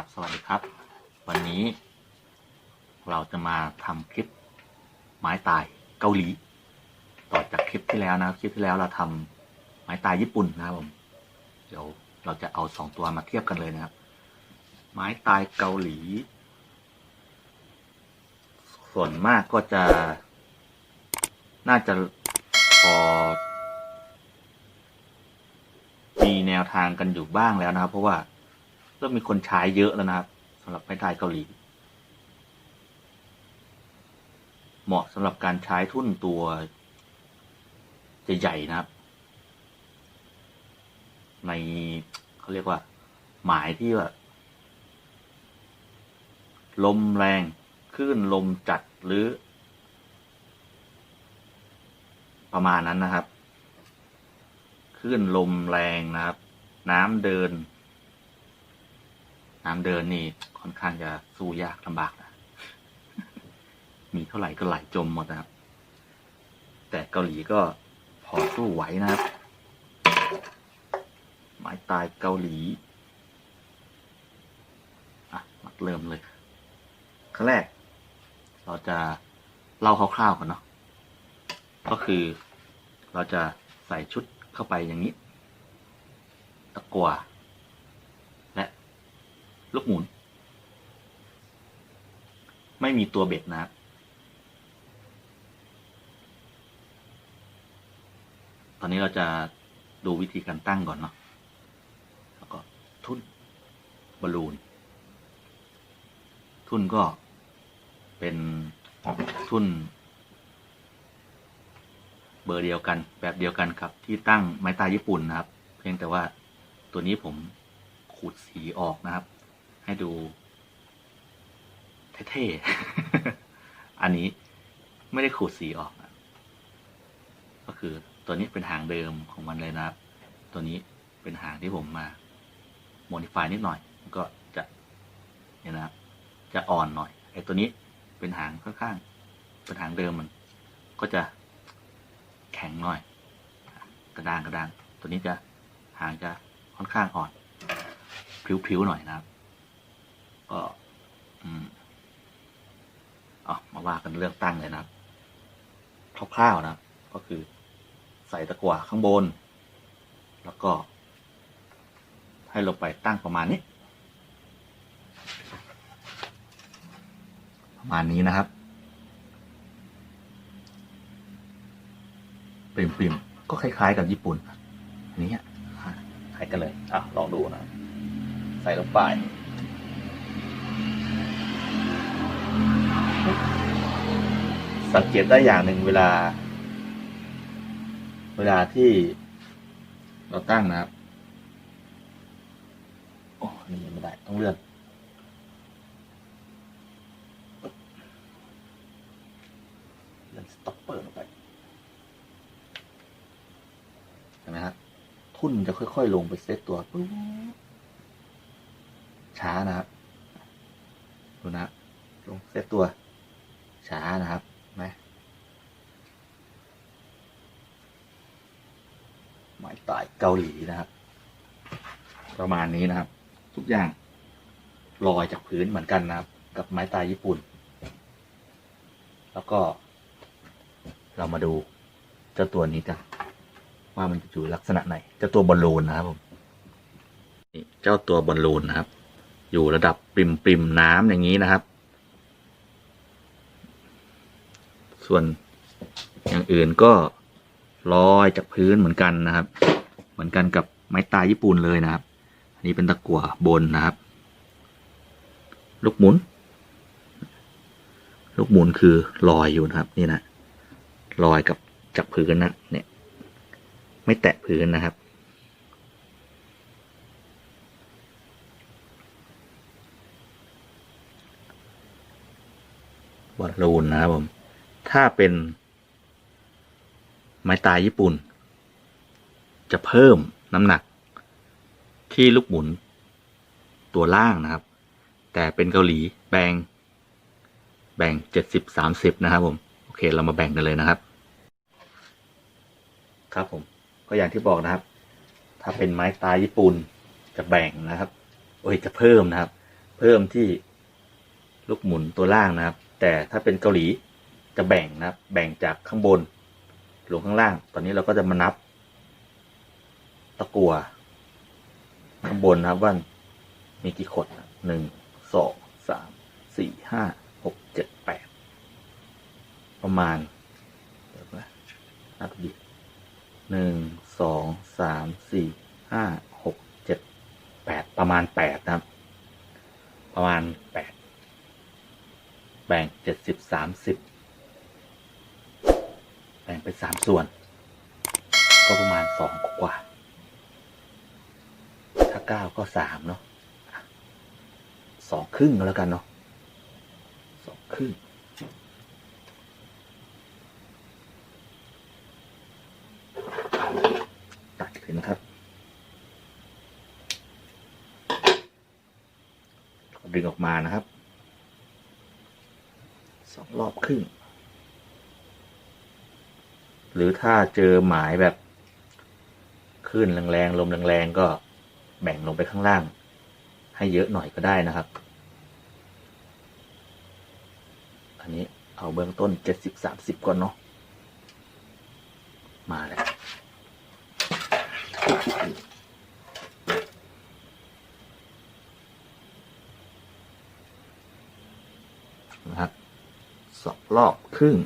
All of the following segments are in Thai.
ครับ สวัสดีครับ วันนี้ เราจะมาทำคลิปไม้ตายเกาหลี ต่อจากคลิปที่แล้วนะครับ คลิปที่แล้วเราทำไม้ตายญี่ปุ่นนะครับผม เดี๋ยวเราจะเอาสองตัวมาเทียบกันเลยนะครับ ไม้ตายเกาหลี ส่วนมากก็จะ น่าจะพอมีแนวทางกันอยู่บ้างแล้วนะครับ เพราะว่า เริ่มมีคนใช้เยอะแล้วนะครับสำหรับไม้ตายเกาหลี เหมาะสำหรับการใช้ทุ่นตัวใหญ่ๆนะครับ ในเขาเรียกว่า หมายที่ว่า ลมแรงคลื่นลมจัดหรือ ประมาณนั้นนะครับคลื่นลมแรงนะครับ น้ำเดิน น้ำเดินนี่ค่อนข้างจะสู้ยากลำบากนะ มีเท่าไหร่ก็ไหลจมหมดนะครับ แต่เกาหลีก็พอสู้ไหวนะครับ ไม้ตายเกาหลี อะมาเริ่มเลยขั้นแรก เราจะเล่าคร่าวๆก่อนเนาะ ก็คือเราจะใส่ชุดเข้าไปอย่างนี้ ตะกัว ลูกหมุน ไม่มีตัวเบ็ดนะครับ ตอนนี้เราจะดูวิธีการตั้งก่อนเนาะ แล้วก็ทุ่นบอลลูน ทุ่นก็เป็นทุ่นเบอร์เดียวกันแบบเดียวกันครับ ที่ตั้งไม้ตายญี่ปุ่นนะครับ เพียงแต่ว่าตัวนี้ผมขูดสีออกนะครับ ให้ดูเท่ๆ อันนี้ไม่ได้ขูดสีออก ก็คือตัวนี้เป็นหางเดิมของมันเลยนะครับ ตัวนี้เป็นหางที่ผมมาโมดิฟายนิดหน่อย มันก็จะเนี่ยนะครับ จะอ่อนหน่อย ไอ้ตัวนี้เป็นหางค่อนข้าง เป็นหางเดิมมันก็จะแข็งหน่อย กระด้างกระด้าง ตัวนี้จะหางจะค่อนข้างอ่อนพริ้วๆหน่อยนะครับ ก็ อืมเอ๋อมาว่ากันเรื่องตั้งเลยนะคร่าวๆนะก็คือใส่ตะกั่วข้างบน แล้วก็ ให้ลงไปตั้งประมาณนี้ ประมาณนี้นะครับปริมๆก็คล้าย ๆ กับญี่ปุ่นนนี้คล้ายกันเลย อะ ลองดูนะ ใส่ลงไป สังเกตได้อย่างหนึ่งเวลา เวลาที่เราตั้งนะครับ โอ้นี่ยังไม่ได้ ต้องเลื่อนเลื่อนสต็อปเปอร์ลงไปเห็นไหมครับทุ่นจะค่อยๆ ลงไปเซตตัวปุ๊บช้านะครับดูนะ ลงเซตตัว ช้านะครับเห็นไหมไม้ตาย เกาหลีนะครับ ประมาณนี้นะครับ ทุกอย่างลอยจากพื้นเหมือนกันนะครับ กับไม้ตายญี่ปุ่น แล้วก็ เรามาดูเจ้าตัวนี้กันว่ามันจะอยู่ลักษณะไหน เจ้าตัวบอลลูนนะครับผมเจ้าตัวบอลลูนนะครับ อยู่ระดับปริมปริมน้ำอย่างนี้นะครับ ส่วนอย่างอื่นก็ลอยจากพื้นเหมือนกันนะครับ เหมือนกันกับไม้ตายญี่ปุ่นเลยนะครับ อันนี้เป็นตะกั่วบนนะครับ ลูกหมุน ลูกหมุนคือลอยอยู่นะครับ นี่นะลอยกับจากพื้นนะเนี่ย ไม่แตะพื้นนะครับบอลลูนนะครับผม ถ้าเป็น ไม้ตายญี่ปุ่น จะเพิ่มน้ำหนักที่ลูกหมุนตัวล่างนะครับ แต่เป็นเกาหลีแบ่งแบ่งเจ็ดสิบสามสิบนะครับผม โอเคเรามาแบ่งกันเลยนะครับ ครับผมก็อย่างที่บอกนะครับ ถ้าเป็นไม้ตายญี่ปุ่นจะแบ่งนะครับโอ้ยจะเพิ่มนะครับ เพิ่มที่ลูกหมุนตัวล่างนะครับ แต่ถ้าเป็นเกาหลีจะแบ่งนะครับ แบ่งจากข้างบนลงข้างล่าง ตอนนี้เราก็จะมานับ ตะกัวข้างบนนะครับว่ามีกี่ขดหนึ่งสองสามสี่ห้าหกเจ็ดแปดประมาณเดี๋ยวนะนับดีหนึ่งสองสามสี่ห้าหกเจ็ดแปดประมาณแปดนะครับ ประมาณแปดแบ่งเจ็ดสิบสามสิบแบ่งเป็นสามส่วน ก็ประมาณสองกว่า เก้าก็สามเนาะสองครึ่งก็แล้วกันเนาะสองครึ่งตัดเลยนะครับดึงออกมานะครับสองรอบครึ่ง หรือถ้าเจอหมายแบบคลื่นแรงๆลมแรงๆก็ แบ่งลงไปข้างล่าง ให้เยอะหน่อยก็ได้นะครับ อันนี้เอาเบื้องต้นเจ็ดสิบสามสิบก่อนเนาะมาแล้วนะครับสองรอบครึ่ง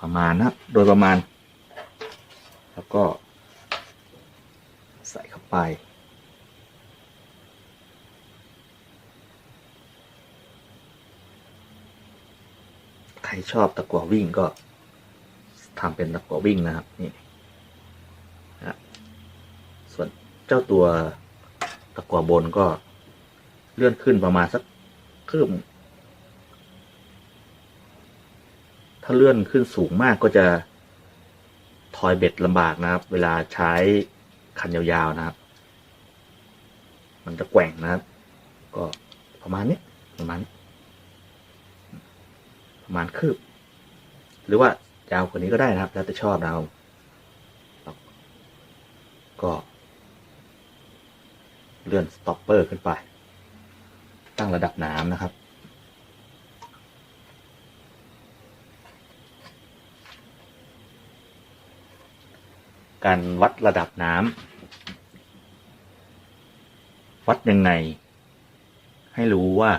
ประมาณนะครับ โดยประมาณ แล้วก็ ใส่เข้าไป ใครชอบตะกั่ววิ่งก็ทำเป็นตะกั่ววิ่งนะครับนี่นะส่วนเจ้าตัวตะกั่วบนก็เลื่อนขึ้นประมาณสักคืบถ้าเลื่อนขึ้นสูงมากก็จะ ทอยเบ็ดลำบากนะครับ เวลาใช้คันยาวๆนะครับ มันจะแกว่งนะครับ ก็ประมาณนี้ประมาณประมาณคืบ หรือว่ายาวกว่านี้ก็ได้นะครับ แล้วแต่ชอบเรา ก็ เลื่อนสต็อปเปอร์ขึ้นไป ตั้งระดับน้ำนะครับ การวัดระดับน้ำวัดยังไง ให้รู้ว่า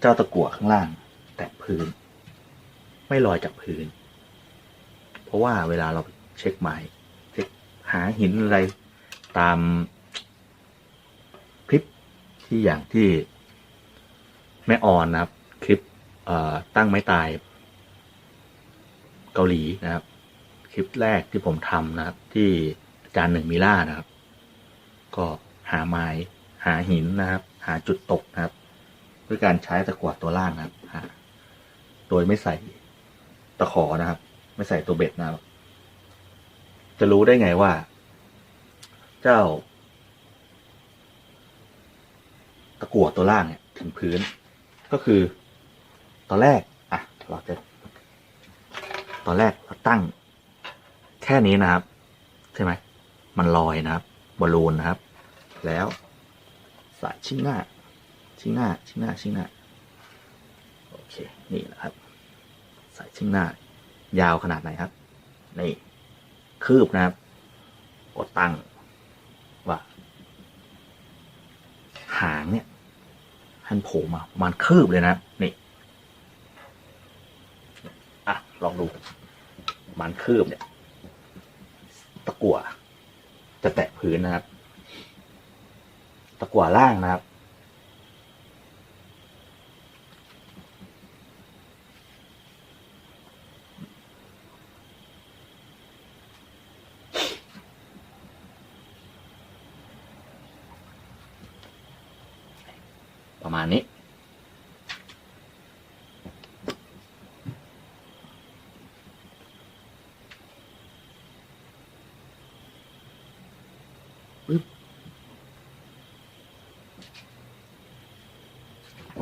เจ้าตะกั่วข้างล่าง แตะพื้น ไม่ลอยจากพื้น เพราะว่าเวลาเราเช็คไม้เช็คหาหินอะไรตามคลิปที่อย่างที่แม่ออนนะครับ คลิปตั้งไม้ตาย เกาหลีนะครับ คลิปแรกที่ผมทำนะครับ ที่อาจารย์หนึ่งมิล่านะครับ ก็หาไม้หาหินนะครับ หาจุดตกนะครับ ด้วยการใช้ตะกั่วตัวล่างนะครับโดยไม่ใส่ตะขอนะครับ ไม่ใส่ตัวเบ็ดนะครับ จะรู้ได้ไงว่า เจ้า ตะกั่วตัวล่างเนี่ย ถึงพื้น ก็คือ ตอนแรก อะ เราจะ ตอนแรกเราตั้ง แค่นี้นะครับ ใช่ไหม มันลอยนะครับบอลลูนนะครับ แล้วใส่ชิ้นหน้า ชิ้นหน้า ชิ้นหน้า ชิ้นหน้า โอเค นี่นะครับใส่ชิ้นหน้า ยาวขนาดไหนครับ นี่ คืบนะครับ กดตั้ง ว่า หางเนี่ยหันโผล่มาประมาณคืบเลยนะ นี่ อะ ลองดูประมาณคืบเนี่ย ตะกั่วจะแตะพื้นนะครับ ตะกั่วล่างนะครับ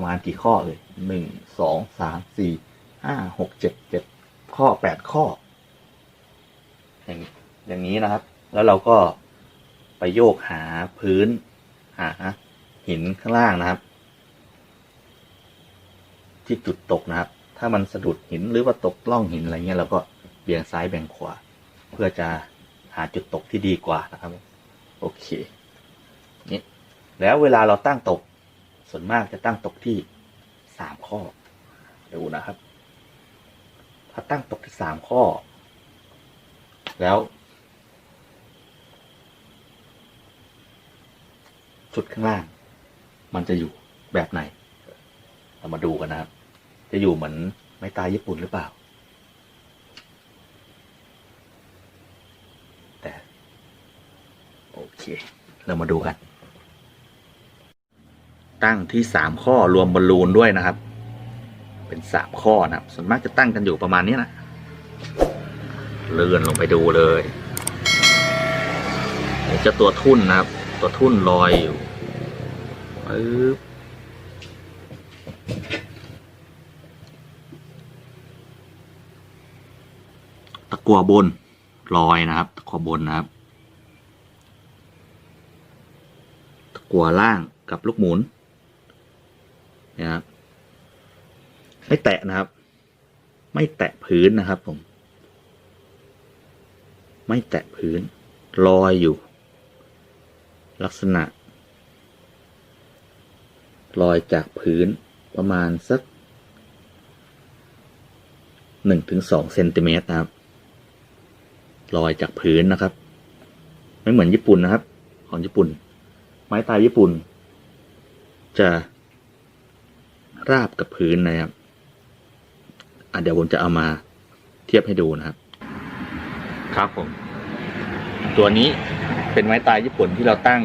ประมาณกี่ข้อเลยหนึ่งสองสามสี่ห้าหกเจ็ดเจ็ดข้อแปดข้อ อย่างอย่างนี้นะครับ แล้วเราก็ไปโยกหาพื้น หาหินข้างล่างนะครับ ที่จุดตกนะครับ ถ้ามันสะดุดหินหรือว่าตกล่องหินอะไรเงี้ยเราก็เบี่ยงซ้ายแบ่งขวา เพื่อจะหาจุดตกที่ดีกว่านะครับ โอเคนี่แล้วเวลาเราตั้งตก ส่วนมากจะตั้งตกที่สามข้อดูนะครับ ถ้าตั้งตกที่สามข้อ แล้ว ชุดข้างล่าง มันจะอยู่แบบไหน เรามาดูกันนะครับ จะอยู่เหมือนไม้ตายญี่ปุ่นหรือเปล่า แต่ โอเค เรามาดูกัน ตั้งที่สามข้อรวมบอลลูนด้วยนะครับ เป็นสามข้อนะครับ ส่วนมากจะตั้งกันอยู่ประมาณนี้นะเลื่อนลงไปดูเลยเดี๋ยวจะตัวทุ่นนะครับ ตัวทุ่นลอยอยู่ปึ๊บตะกัวบนลอยนะครับ ตะกัวบนนะครับ ตะกัวล่างกับลูกหมุน นะครับ ไม่แตะนะครับ ไม่แตะพื้นนะครับ ผม ไม่แตะพื้น ลอยอยู่ ลักษณะ ลอยจากพื้นประมาณสักหนึ่งถึงสองเซนติเมตรนะครับ ลอยจากพื้นนะครับ ไม่เหมือนญี่ปุ่นนะครับ ของญี่ปุ่น ไม้ตายญี่ปุ่น จะ ราบกับพื้นนะครับอะเดี๋ยวผมจะเอามาเทียบให้ดูนะครับ ครับผม ตัวนี้เป็นไม้ตายญี่ปุ่นที่เราตั้ง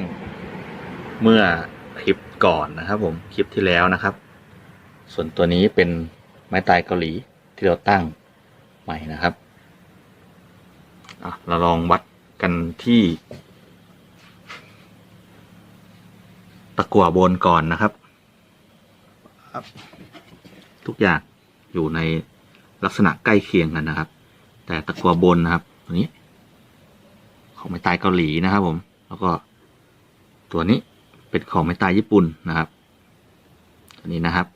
เมื่อคลิปก่อนนะครับ ผมคลิปที่แล้วนะครับ ส่วนตัวนี้เป็นไม้ตายเกาหลีที่เราตั้งใหม่นะครับอะเราลองวัดกันที่ ตะกั่วบนก่อนนะครับ ทุกอย่างอยู่ในลักษณะใกล้เคียงกันนะครับ แต่ตะกัวบนนะครับ ตัวนี้ ของไม้ตายเกาหลีนะครับ ผม แล้วก็ ตัวนี้เป็นของไม้ตายญี่ปุ่นนะครับ ตัวนี้นะครับ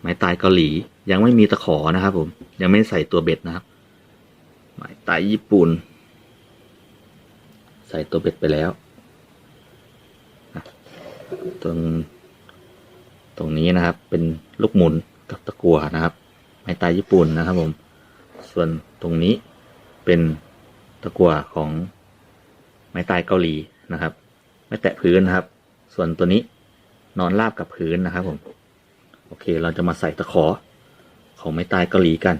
ไม้ตายเกาหลียังไม่มีตะขอนะครับ ผม ยังไม่ใส่ตัวเบ็ดนะครับ ไม้ตายญี่ปุ่น ใส่ตัวเบ็ดไปแล้ว ตรงตรงนี้นะครับ เป็นลูกหมุนกับตะกัวนะครับ ไม้ตายญี่ปุ่นนะครับผม ส่วนตรงนี้เป็นตะกัวของไม้ตายเกาหลีนะครับ ไม่แตะพื้นนะครับ ส่วนตัวนี้นอนราบกับพื้นนะครับผม โอเค เราจะมาใส่ตะขอของไม้ตายเกาหลีกัน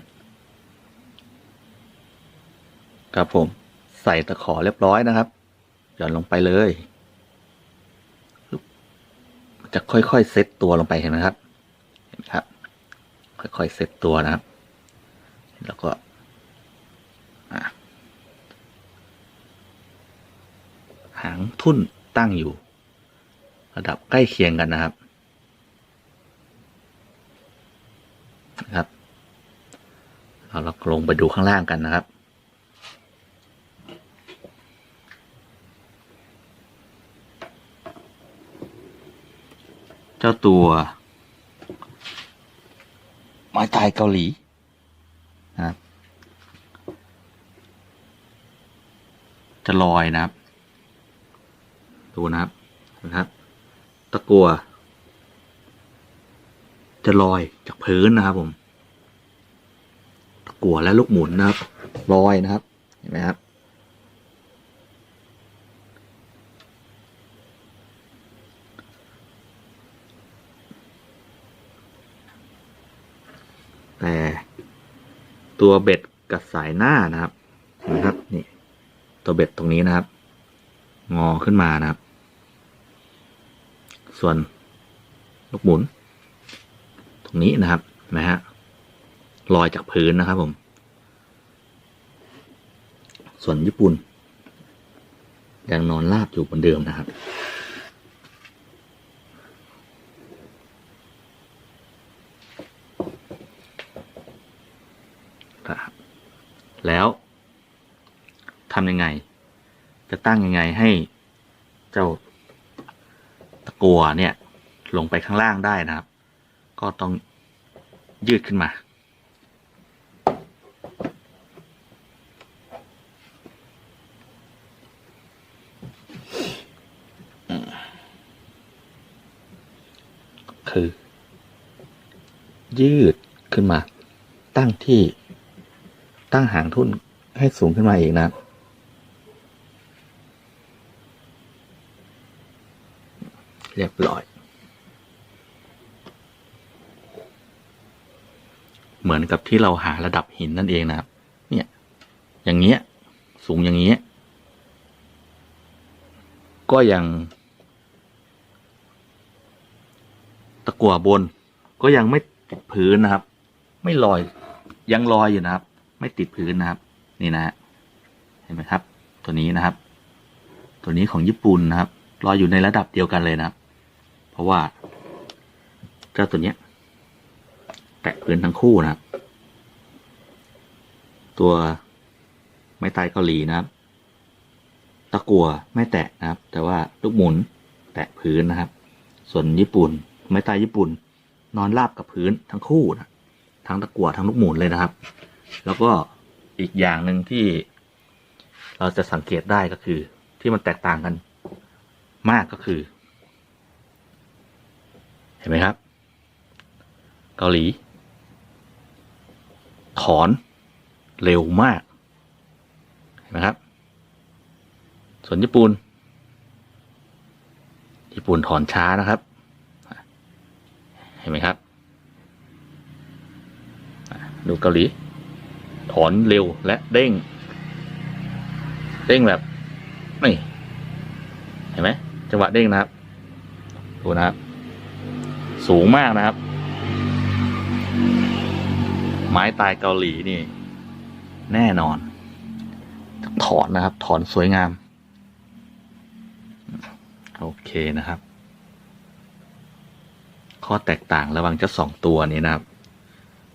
ครับผม ใส่ตะขอเรียบร้อยนะครับ หย่อนลงไปเลย จะค่อยๆเซตตัวลงไปเห็นไหมครับ เห็นไหมครับ ค่อยๆเซตตัวนะครับ แล้วก็หางทุ่นตั้งอยู่ ระดับใกล้เคียงกันนะครับนะครับ เราลงไปดูข้างล่างกันนะครับ เจ้าตัว ไม้ตายเกาหลีนะครับ จะลอยนะครับ ดูนะครับนะครับ ตะกัว จะลอยจากพื้นนะครับผม ตะกัวและลูกหมุนนะครับ ลอยนะครับ เห็นไหมครับ ตัวเบ็ดกับสายหน้านะครับเห็นไหมครับนี่ตัวเบ็ดตรงนี้นะครับ งอขึ้นมานะครับ ส่วนลูกหมุน ตรงนี้นะครับนไหมฮะลอยจากพื้นนะครับผม ส่วนญี่ปุ่นยังนอนราบอยู่บนเดิมนะครับ แล้วทำยังไง จะตั้งยังไงให้เจ้าตะกัวเนี่ยลงไปข้างล่างได้นะครับ ก็ต้องยืดขึ้นมา คือ ยืดขึ้นมา ตั้งที่ ตั้งหางทุ่นให้สูงขึ้นมาอีกนะเรียบร้อย เหมือนกับที่เราหาระดับหินนั่นเองนะครับ เนี่ย อย่างเงี้ย สูงอย่างเงี้ย ก็ยัง ตะกั่วบน ก็ยังไม่ติดพื้นนะครับ ไม่ลอย ยังลอยอยู่นะครับ ไม่ติดพื้นนะครับ นี่นะฮะเห็นไหมครับ ตัวนี้นะครับ ตัวนี้ของญี่ปุ่นนะครับลอยอยู่ในระดับเดียวกันเลยนะครับ เพราะว่าเจ้าตัวเนี้ย แตะพื้นทั้งคู่นะครับ ตัวไม้ตายเกาหลีนะครับ ตะกัวไม่แตะนะครับ แต่ว่าลูกหมุนแตะพื้นนะครับ ส่วนญี่ปุ่น ไม้ตายญี่ปุ่น นอนราบกับพื้นทั้งคู่นะทั้งตะกัวทั้งลูกหมุนเลยนะครับ แล้วก็อีกอย่างหนึ่งที่เราจะสังเกตได้ก็คือ ที่มันแตกต่างกันมากก็คือ เห็นไหมครับ เกาหลี ถอนเร็วมาก เห็นไหมครับ ส่วนญี่ปุ่น ญี่ปุ่นถอนช้านะครับ เห็นไหมครับ ดูเกาหลี ถอนเร็วและเด้ง เด้งแบบนี่เห็นไหมจังหวะเด้งนะครับ ดูนะครับ สูงมากนะครับ ไม้ตายเกาหลีนี่ แน่นอน ถอนนะครับ ถอนสวยงาม โอเคนะครับ ข้อแตกต่างระหว่างเจ้าสองตัวนี้นะครับ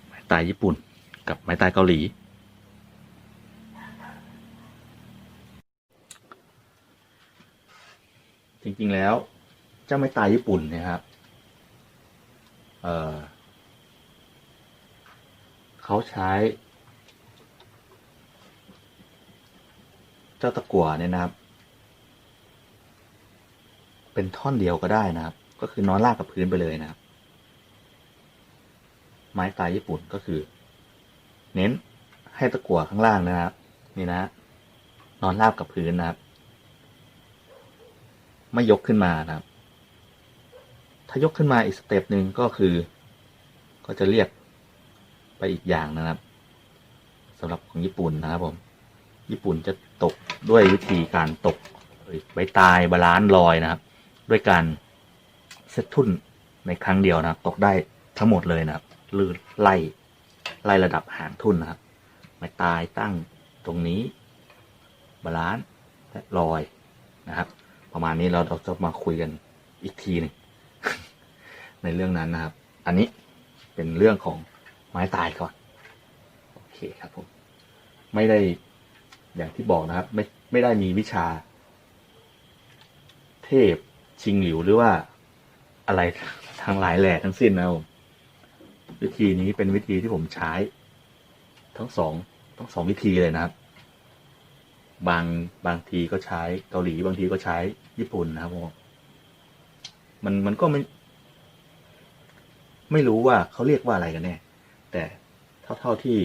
ไม้ตายญี่ปุ่นกับไม้ตายเกาหลี จริง ๆ แล้ว เจ้าไม้ตายญี่ปุ่นเนยครับ เออเขาใช้ เจ้าตะกั่วเนี่ยนะครับ เป็นท่อนเดียวก็ได้นะครับ ก็คือนอนลากกับพื้นไปเลยนะครับ ไม้ตายญี่ปุ่นก็คือ เน้นให้ตะกั่วข้างล่างนะครับ นี่นะ นอนราบกับพื้นนะครับ ไม่ยกขึ้นมานะครับ ถ้ายกขึ้นมาอีกสเต็ปหนึ่งก็คือ ก็จะเรียกไปอีกอย่างนะครับสำหรับของญี่ปุ่นนะครับผม ญี่ปุ่นจะตกด้วยวิธีการตกใบตายบาลานซ์ลอยนะครับ ด้วยการเซตทุนในครั้งเดียวนะครับ ตกได้ทั้งหมดเลยนะครับลือไล่ไล่ระดับหางทุนนะครับใบตายตั้งตรงนี้บาลานซ์และลอยนะครับ ประมาณนี้เราเราจะมาคุยกันอีกทีหนึ่งในเรื่องนั้นนะครับ อันนี้เป็นเรื่องของไม้ตายก่อน โอเคครับผม ไม่ได้อย่างที่บอกนะครับ ไม่ไม่ได้มีวิชา เทพชิงหลิวหรือว่าอะไรทางหลายแหล่ทั้งสิ้นนะครับผมวิธีนี้เป็นวิธีที่ผมใช้ ทั้งสองทั้งสองวิธีเลยนะครับ บางบางทีก็ใช้เกาหลี บางทีก็ใช้ญี่ปุ่นนะครับผมมันมันก็ไม่ ไม่รู้ว่าเขาเรียกว่าอะไรกันแน่แต่เท่าเท่าที่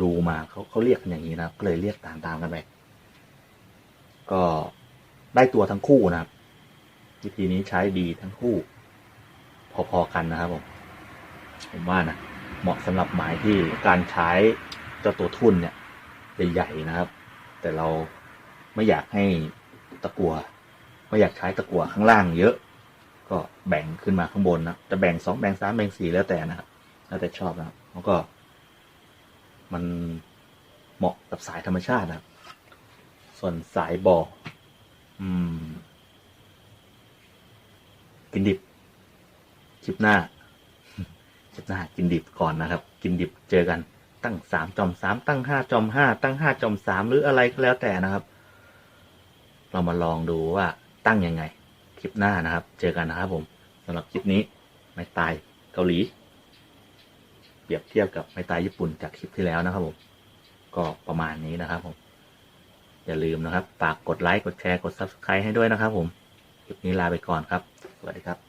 ดูมาเขาเขาเรียกกันอย่างนี้นะครับ ก็เลยเรียกตามๆกันไปก็ได้ตัวทั้งคู่นะครับ วิธีนี้ใช้ดีทั้งคู่ พอๆกันนะครับผมผมว่านะเหมาะสำหรับหมายที่การใช้เจ้าตัวทุ่นเนี่ยใหญ่ๆนะครับ แต่เราไม่อยากให้ตะกัวไม่อยากใช้ตะกัวข้างล่างเยอะ ก็แบ่งขึ้นมาข้างบนนะจะแบ่งสองแบ่งสามแบ่งสี่แล้วแต่นะครับแล้วแต่ชอบนะครับแล้วก็ มันเหมาะกับสายธรรมชาตินะครับ ส่วนสายบ่ออืม กินดิบคลิปหน้าคลิปหน้ากินดิบก่อนนะครับ กินดิบเจอกัน ตั้งสามจอมสามตั้งห้าจอมห้าตั้งห้าจอมสามหรืออะไรก็แล้วแต่นะครับ เรามาลองดูว่าตั้งยังไง คลิปหน้านะครับ เจอกันนะครับผมสำหรับคลิปนี้ไม่ตายเกาหลี เปรียบเทียบกับไม่ตายญี่ปุ่นจากคลิปที่แล้วนะครับผมก็ประมาณนี้นะครับผม อย่าลืมนะครับฝากกดไลค์กดแชร์กด Subscribe ให้ด้วยนะครับผม คลิปนี้ลาไปก่อนครับ สวัสดีครับ